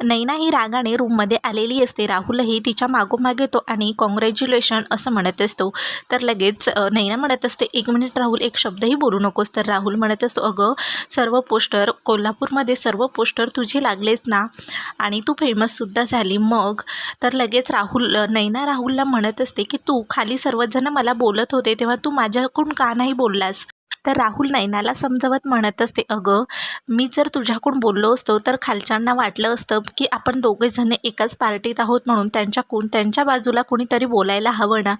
नैना ही रागाने रूममध्ये आलेली असते. राहुलही तिच्या मागोमाग येतो आणि कॉंग्रॅच्युलेशन असं म्हणत असतो. तर लगेच नैना म्हणत असते एक मिनिट राहुल एक शब्दही बोलू नकोस. तर राहुल म्हणत असतो अगं सर्व पोस्टर कोल्हापूरमध्ये सर्व पोस्टर तुझे लागलेच ना? आणि तू फेमससुद्धा झाली मग? तर लगेच राहुल नैना राहुलला म्हणत असते की तू खाली सर्वजण मला बोलत होते तेव्हा तू माझ्याकडून का नाही बोललास? तर राहुल नैनाला समजवत म्हणत असते अगं मी जर तुझ्याकडून बोललो असतो तर खालच्यांना वाटलं असतं की आपण दोघेजण एकाच पार्टीत आहोत म्हणून त्यांच्याकडून त्यांच्या बाजूला कोणीतरी बोलायला हवं ना?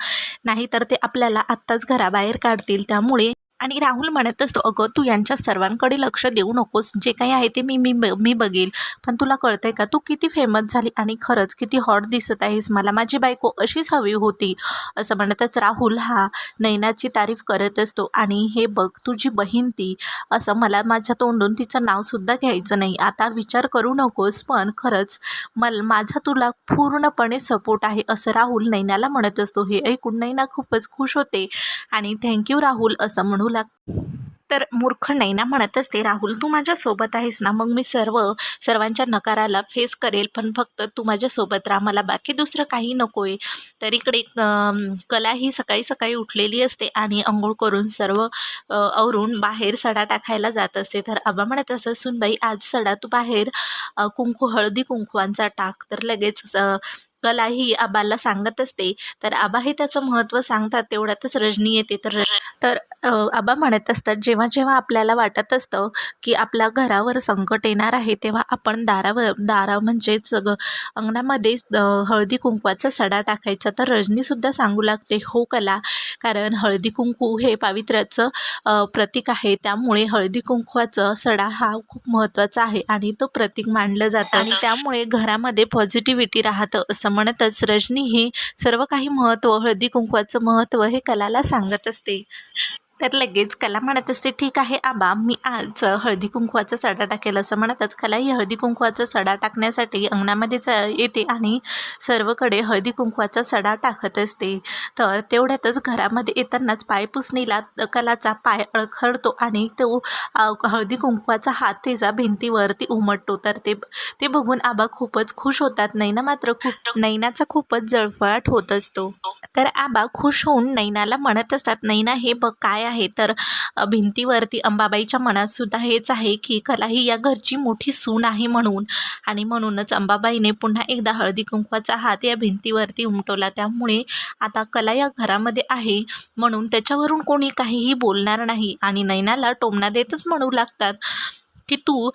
नाहीतर ते आपल्याला आत्ताच घराबाहेर काढतील. त्यामुळे आणि राहुल म्हणत असतो अगं तू यांच्या सर्वांकडे लक्ष देऊ नकोस. जे काही आहे ते मी मी मी बघेल. पण तुला कळतंय का? तू किती फेमस झाली आणि खरंच किती हॉट दिसत आहेस. मला माझी बायको अशीच हवी होती. असं म्हणतच राहुल हा नैनाची तारीफ करत असतो. आणि हे बघ तुझी बहीण ती. असं मला माझ्या तोंडून तिचं नावसुद्धा घ्यायचं नाही. आता विचार करू नकोस पण खरंच मल माझा तुला पूर्णपणे सपोर्ट आहे असं राहुल नैनाला म्हणत असतो. हे ऐकून नैना खूपच खुश होते. आणि थँक्यू राहुल. असं म्हणून म्हणू लाग. तर मूर्ख नैना म्हणत असते राहुल तू माझ्यासोबत आहेस ना. मग मी सर्व सर्वांच्या नकाराला फेस करेल पण फक्त तू माझ्यासोबत राहा. मला बाकी दुसरं काही नको आहे तर इकडे कला ही सकाळी सकाळी उठलेली असते आणि अंघोळ करून सर्व अ, आवरून बाहेर सडा टाकायला जात असते. तर आबा म्हणत असं सुनबाई आज सडा तू बाहेर कुंकू हळदी कुंकवांचा टाक. तर लगेच कला ही आबाला सांगत असते. तर आबा हे त्याचं महत्त्व सांगतात तेवढ्यातच रजनी येते. तर तर आबा म्हणत असतात जेव्हा जेव्हा आपल्याला वाटत असतं की आपल्या घरावर संकट येणार आहे तेव्हा आपण दारावर दारा म्हणजेच अंगणामध्ये हळदी कुंकवाचा सडा टाकायचा. तर रजनीसुद्धा सांगू लागते हो कला कारण हळदी कुंकू हे पावित्र्याचं प्रतीक आहे. त्यामुळे हळदी कुंकवाचं सडा हा खूप महत्त्वाचा आहे आणि तो प्रतीक मानलं जातं. आणि त्यामुळे घरामध्ये पॉझिटिव्हिटी राहतं असं म्हणतच रजनी ही सर्व काही महत्त्व हळदी कुंकवाचं महत्त्व हे कलाला सांगत असते. तर लगेच कला म्हणत असते ठीक आहे आबा मी आज हळदी कुंकवाचा सडा टाकेल असं म्हणतच कला ही हळदी कुंकवाचा सडा टाकण्यासाठी अंगणामध्ये जा येते आणि सर्वकडे हळदी कुंकवाचा सडा टाकत असते. तर तेवढ्यातच घरामध्ये येतानाच पायपुसणीला कलाचा पाय अडखडतो आणि तो हळदी कुंकवाचा हात तिचा भिंतीवरती उमटतो. तर ते ते बघून आबा खूपच खुश होतात. नैना मात्र खूप नैनाचा खूपच जळफळाट होत असतो. तर आबा खुश होऊन नैनाला म्हणत असतात नैना हे बघ काय आहे. तर भिंतीवरती अंबाबाईच्या मनात सुद्धा हेच आहे की कला ही या घरची मोठी सून आहे म्हणून. आणि म्हणूनच अंबाबाईने पुन्हा एकदा हळदी कुंकवाचा हात या भिंतीवरती उमटवला. त्यामुळे आता कला या घरामध्ये आहे. म्हणून त्याच्यावरून कोणी काहीही बोलणार नाही आणि नैनाला टोमणा देतच म्हणू लागतात. की तू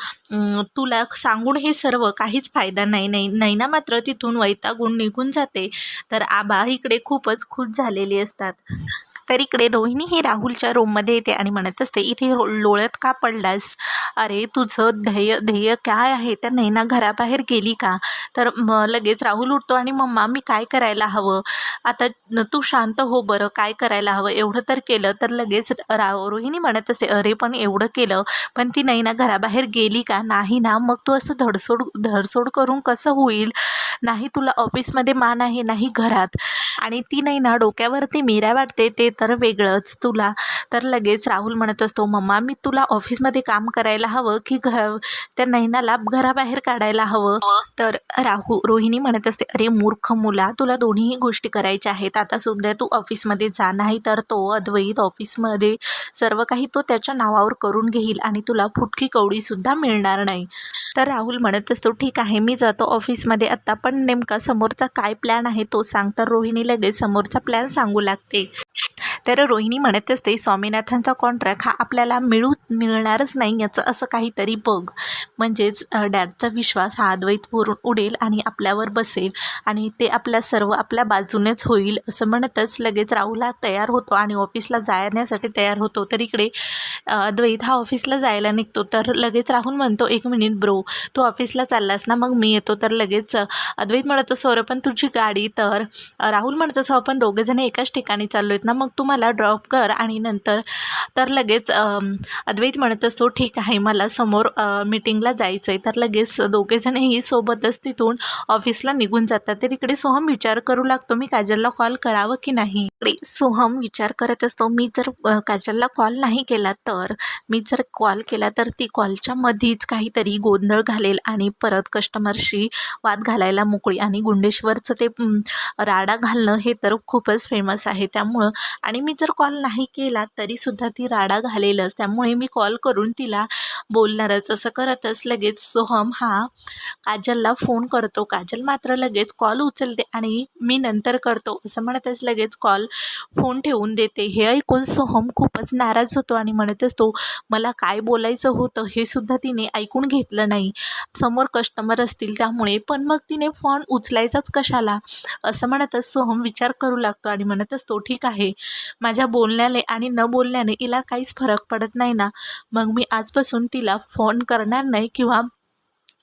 तुला सांगून हे सर्व काहीच फायदा नाही नाही नैना मात्र तिथून वैतागून निघून जाते. तर आबा इकडे खूपच खुश झालेली असतात. तर इकडे रोहिणी ही राहुलच्या रूममध्ये येते आणि म्हणत असते इथे लोळत का पडलास? अरे तुझं ध्येय ध्येय काय आहे? त्या नैना घराबाहेर गेली का? तर म लगेच राहुल उठतो आणि मम्मा मी काय करायला हवं? आता तू शांत हो बरं काय करायला हवं? एवढं तर केलं. तर लगेच रा रोहिणी म्हणत असते अरे पण एवढं केलं. पण ती नैना घरा घराबाहेर गेली का? नाही ना. मग तू असं धडसोड धडसोड करून कसं होईल? नाही तुला ऑफिसमध्ये मान आहे नाही घरात. आणि ती नाही ना डोक्यावरती मिऱ्या वाटते ते तर वेगळंच तुला. तर लगेच राहुल म्हणत असतो मम्मा मी तुला ऑफिसमध्ये काम करायला हवं की घ त्या नैनाला घराबाहेर काढायला हवं? तर राहू रोहिणी म्हणत असते अरे मूर्ख मुला तुला दोन्हीही गोष्टी करायच्या आहेत. आता सुद्धा तू ऑफिसमध्ये जा नाही तर तो अद्वैत ऑफिसमध्ये सर्व काही तो त्याच्या नावावर करून घेईल आणि तुला फुटकी कवडीसुद्धा मिळणार नाही. तर राहुल म्हणत असतो ठीक आहे मी जातो ऑफिसमध्ये. आत्ता पण नेमका समोरचा काय प्लॅन आहे तो सांग. तर रोहिणी लगेच समोरचा प्लॅन सांगू लागते. तर रोहिणी म्हणत असते स्वामीनाथांचा कॉन्ट्रॅक्ट हा आपल्याला मिळू मिळणारच नाही याचं असं काहीतरी बघ. म्हणजेच डॅडचा विश्वास हा अद्वैतवरून उडेल आणि आपल्यावर बसेल आणि ते आपल्या सर्व आपल्या बाजूनेच होईल असं म्हणतच लगेच राहुला तयार होतो आणि ऑफिसला जाण्यासाठी तयार होतो. तर इकडे अद्वैत हा ऑफिसला जायला निघतो. तर लगेच राहुल म्हणतो एक मिनिट ब्रो तू ऑफिसला चाललास ना मग मी येतो. तर लगेच अद्वैत म्हणतो सौरभ पण तुझी गाडी तर? राहुल म्हणतो सौ आपण दोघेजण एकाच ठिकाणी चाललो आहेत ना मग तू मला ड्रॉप कर आणि नंतर तर लगेच अद्वैत म्हणत असतो ठीक आहे मला समोर मीटिंगला जायचं आहे तर लगेच दोघेजणही सोबतच तिथून ऑफिसला निघून जातात. तर इकडे सोहम विचार करू लागतो मी काजलला कॉल करावं की नाही? इकडे सोहम विचार करत असतो मी जर काजलला कॉल नाही केला तर मी जर कॉल केला तर ती कॉलच्या मधीच काहीतरी गोंधळ घालेल आणि परत कस्टमरशी वाद घालायला मोकळी आणि गुंडेश्वरचं ते राडा घालणं हे तर खूपच फेमस आहे त्यामुळं आणि मी जर कॉल नाही केला तरीसुद्धा ती राडा घालेलच. त्यामुळे मी कॉल करून तिला बोलणारच. असं करतच लगेच सोहम हा काजलला फोन करतो. काजल मात्र लगेच कॉल उचलते आणि मी नंतर करतो. असं म्हणतच लगेच कॉल फोन ठेवून देते. हे ऐकून सोहम खूपच नाराज होतो आणि म्हणत असतो मला काय बोलायचं होतं हे सुद्धा तिने ऐकून घेतलं नाही. समोर कस्टमर असतील त्यामुळे. पण मग तिने फोन उचलायचाच कशाला? असं म्हणतच सोहम विचार करू लागतो आणि म्हणत असतो ठीक आहे. माझ्या बोलण्याने आणि न बोलण्याने हिला काहीच फरक पडत नाही ना. मग मी आजपासून तिला फोन करणार नाही किंवा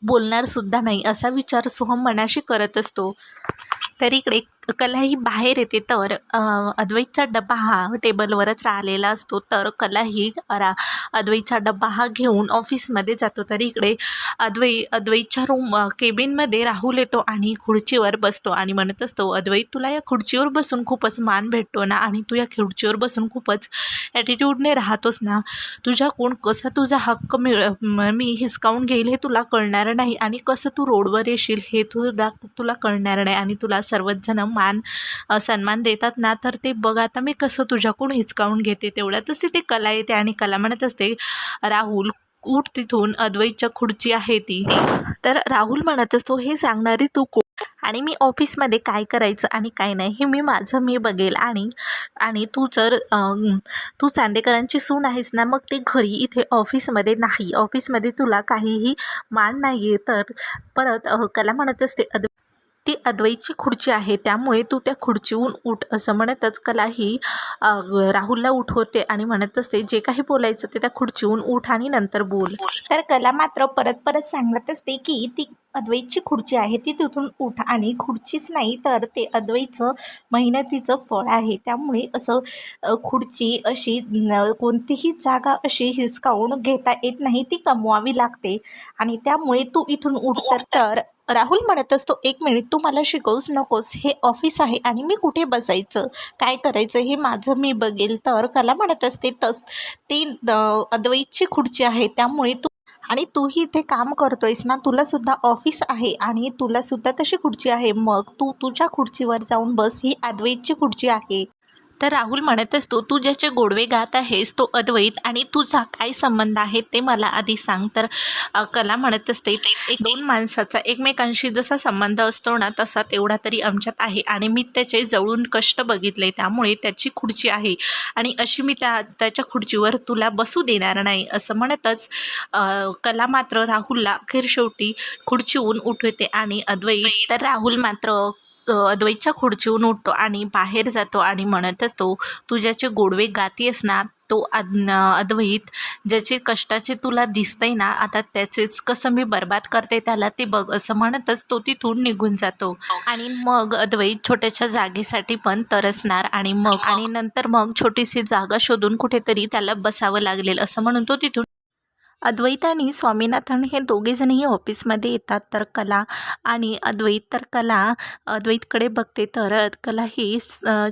बोलणारसुद्धा नाही असा विचार सोहम मनाशी करत असतो. तर इकडे कलाही बाहेर येते. तर अद्वैतचा डब्बा हा टेबलवरच राहिलेला असतो. तर कलाही रा अद्वैतचा डब्बा हा घेऊन ऑफिसमध्ये जातो. तर इकडे अद्वै अद्वैतच्या रूम केबिनमध्ये राहुल येतो आणि खुर्चीवर बसतो आणि म्हणत असतो अद्वैत तुला या खुर्चीवर बसून खूपच मान भेटतो ना आणि तू या खुर्चीवर बसून खूपच ॲटिट्यूडने राहतोस ना. तुझ्याकडून कसा तुझा हक्क मिळ मी हिसकावून घेईल हे तुला कळणार नाही आणि कसं तू रोडवर येशील हे तुला तुला कळणार नाही आणि तुला सर्वच जण मान सन्मान देतात ना तर ते बघ आता मी कसं तुझ्याकडून हिसकावून घेते तेवढ्यातच तिथे कला येते आणि कला म्हणत असते राहुल उठ तिथून अद्वैतच्या खुर्ची आहे ती. तर राहुल म्हणत असतो हे सांगणारी तू को आणि मी ऑफिसमध्ये काय करायचं आणि काय नाही हे मी माझं मी बघेल. आणि आणि तू जर तू चांदेकरांची सून आहेस ना मग ते घरी इथे ऑफिसमध्ये नाही. ऑफिसमध्ये तुला काहीही मान नाही आहे तर परत कला म्हणत असते अद्व ती अद्वैतची खुर्ची आहे. त्यामुळे तू त्या खुर्चीहून उठ असं म्हणतच कला ही राहुलला उठवते आणि म्हणत असते जे काही बोलायचं ते त्या खुर्चीहून उठ आणि नंतर बोल. तर कला मात्र परत परत सांगत असते की ती अद्वैतची खुर्ची आहे ती तिथून उठ आणि खुर्चीच नाही तर ते अद्वैतचं मेहनतीचं फळ आहे. त्यामुळे असं खुर्ची अशी कोणतीही जागा अशी हिसकावून घेता येत नाही ती कमवावी लागते. आणि त्यामुळे तू इथून उठ तर राहुल म्हणत असतो एक मिनिट तू मला शिकवूच नकोस. हे ऑफिस आहे आणि मी कुठे बसायचं? काय करायचं? हे माझं मी बघेल. तर कला म्हणत असते तस ती अ, अद्वैतची खुर्ची आहे. त्यामुळे तू आणि तूही इथे काम करतोयस ना? तुला सुद्धा ऑफिस आहे आणि तुला सुद्धा तशी खुर्ची आहे. मग तू तुझ्या खुर्चीवर जाऊन बस. ही अद्वैतची खुर्ची आहे. तर राहुल म्हणत असतो तू ज्याचे गोडवे गात आहेस तो अद्वैत आणि तुझा काय संबंध आहे ते मला आधी सांग. तर कला म्हणत असते एक दोन माणसाचा एकमेकांशी जसा संबंध असतो ना तसा तेवढा तरी आमच्यात आहे आणि मी त्याचे जवळून कष्ट बघितले त्यामुळे त्याची खुर्ची आहे आणि अशी मी त्या त्याच्या खुर्चीवर तुला बसू देणार नाही असं म्हणतच कला मात्र राहुलला अखेर शेवटी खुर्चीहून उठवते आणि अद्वैत तर राहुल मात्र अद्वैतच्या खुर्चीहून उठतो आणि बाहेर जातो आणि म्हणत असतो तू ज्याचे गोडवे गातीयस ना तो अद अद्वैत ज्याचे कष्टाचे तुला दिसतंय ना आता त्याचेच कसं मी बर्बाद करते त्याला ते बघ असं म्हणतच तो तिथून निघून जातो. आणि मग अद्वैत छोट्याशा जागेसाठी पण तरसणार आणि मग आणि नंतर मग छोटीशी जागा शोधून कुठेतरी त्याला बसावं लागेल असं म्हणून तो तिथून अद्वैत आणि स्वामीनाथन हे दोघेजणही ऑफिसमध्ये येतात तर कला आणि अद्वैत तर कला अद्वैतकडे बघते तर कला ही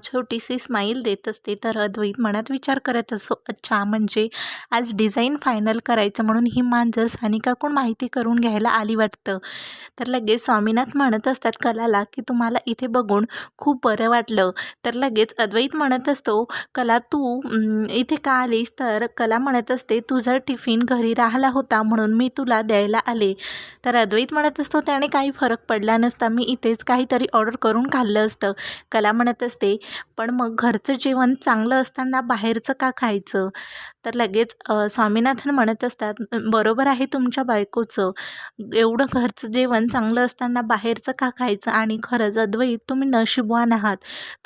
छोटीशी स्माईल देत असते. तर अद्वैत मनात विचार करत असो अच्छा म्हणजे आज डिझाईन फायनल करायचं म्हणून ही मांजर सानिकाकडून माहिती करून घ्यायला आली वाटतं? तर लगेच स्वामीनाथ म्हणत असतात कलाला की तुम्हाला इथे बघून खूप बरं वाटलं. तर लगेच अद्वैत म्हणत असतो कला तू इथे का आलीस? तर कला म्हणत असते तुझा टिफिन घरी राहिला होता म्हणून मी तुला द्यायला आले. तर अद्वैत म्हणत असतो त्याने काही फरक पडला नसता. मी इथेच काहीतरी ऑर्डर करून खाल्लं असतं. कला म्हणत असते पण मग घरचं जेवण चांगलं असताना बाहेरचं का खायचं? तर लगेच स्वामीनाथन म्हणत असतात बरोबर आहे तुमच्या बायकोचं. एवढं घरचं जेवण चांगलं असताना बाहेरचं का खायचं? आणि खरंच अद्वैत तुम्ही नशिबवान आहात.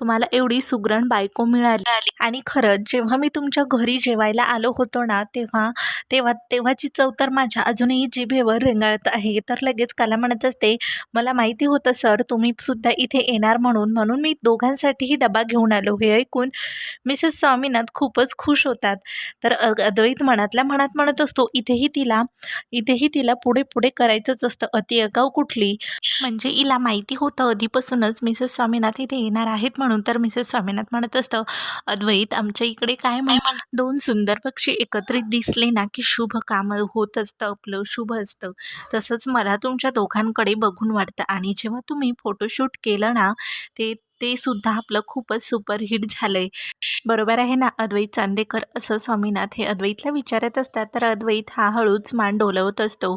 तुम्हाला एवढी सुगरण बायको मिळाली. आणि खरंच जेव्हा मी तुमच्या घरी जेवायला आलो होतो ना तेव्हा तेव्हा ते तेव्हाची चव तर माझ्या अजूनही जिभेवर रेंगाळत आहे. तर लगेच काला म्हणत असते मला माहिती होतं सर तुम्ही सुद्धा इथे येणार म्हणून. म्हणून मी दोघांसाठीही डबा घेऊन आलो. हे ऐकून मिसेस स्वामीनाथ खूपच खुश होतात. तर अद्वैत मनातल्या मनात म्हणत असतो इथेही तिला इथेही तिला पुढे पुढे करायचंच असतं. अति अगाऊ कुठली? म्हणजे हिला माहिती होतं आधीपासूनच मिसेस स्वामीनाथ इथे येणार आहेत म्हणून. तर मिसेस स्वामीनाथ म्हणत असतं अद्वैत आमच्या इकडे काय म्हण दोन सुंदर पक्षी एकत्रित दिसले ना की शुभ काम होत असतं आपलं शुभ असतं. तसंच मला तुमच्या दोघांकडे बघून वाटतं. आणि जेव्हा तुम्ही फोटोशूट केलं ना ते ते सुद्धा आपलं खूपच सुपरहिट झालंय. बरोबर आहे ना अद्वैत चांदेकर असं स्वामीनाथ हे अद्वैतला विचारत असतात तर अद्वैत हा हळूच मान डोलवत असतो.